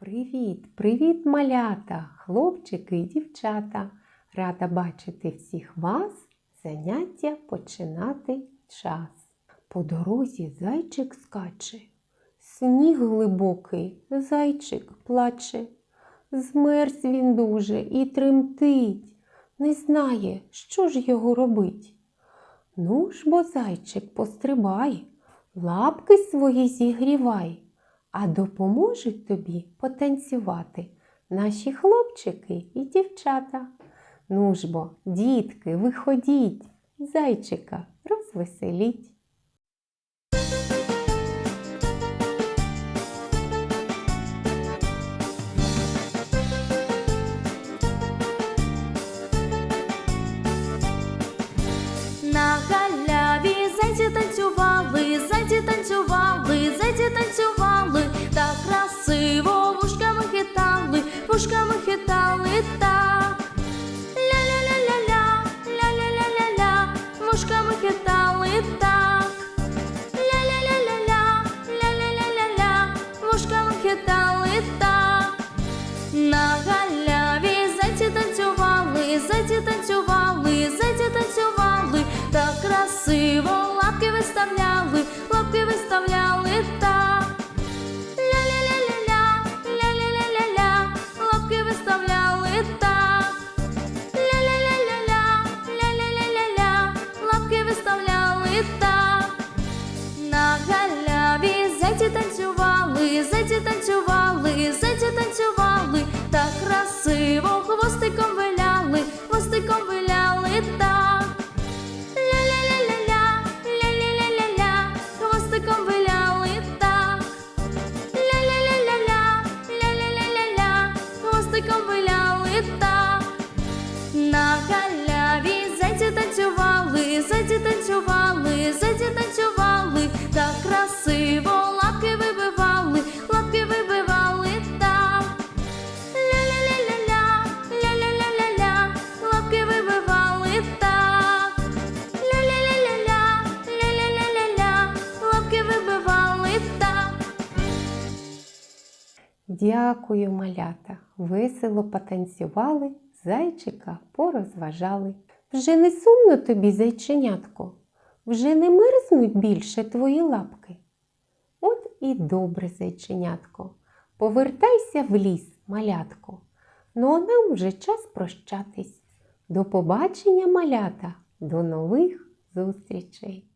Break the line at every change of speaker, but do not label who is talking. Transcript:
Привіт, привіт, малята, хлопчики і дівчата. Рада бачити всіх вас. Заняття починати час. По дорозі зайчик скаче. Сніг глибокий, зайчик плаче. Змерз він дуже і тремтить, не знає, що ж його робить. Ну ж бо, зайчик, пострибай, лапки свої зігрівай, а допоможуть тобі потанцювати наші хлопчики і дівчата. Ну ж бо, дітки, виходіть, зайчика розвеселіть.
Вушками хитали так. Ля-ля-ля-ля-ля, ля-ля-ля-ля-ля, вушками хитали так. Танцювали, зайці танцювали, так красиво хвостиком виляли, хвостиком виляли так. Ля-ля-ля-ля-ля, ля-ля-ля-ля-ля, хвостиком виляли так. Ля-ля-ля-ля-ля, ля-ля-ля-ля-ля, хвостиком виляли так. На галяві зайці танцювали, зайці танцювали, зайці танцювали, так красиво
Дякую, малята. Весело потанцювали, зайчика порозважали. Вже не сумно тобі, зайченятко, вже не мерзнуть більше твої лапки. От і добре, зайченятко. Повертайся в ліс, малятко. Ну а нам вже час прощатись. До побачення, малята, до нових зустрічей!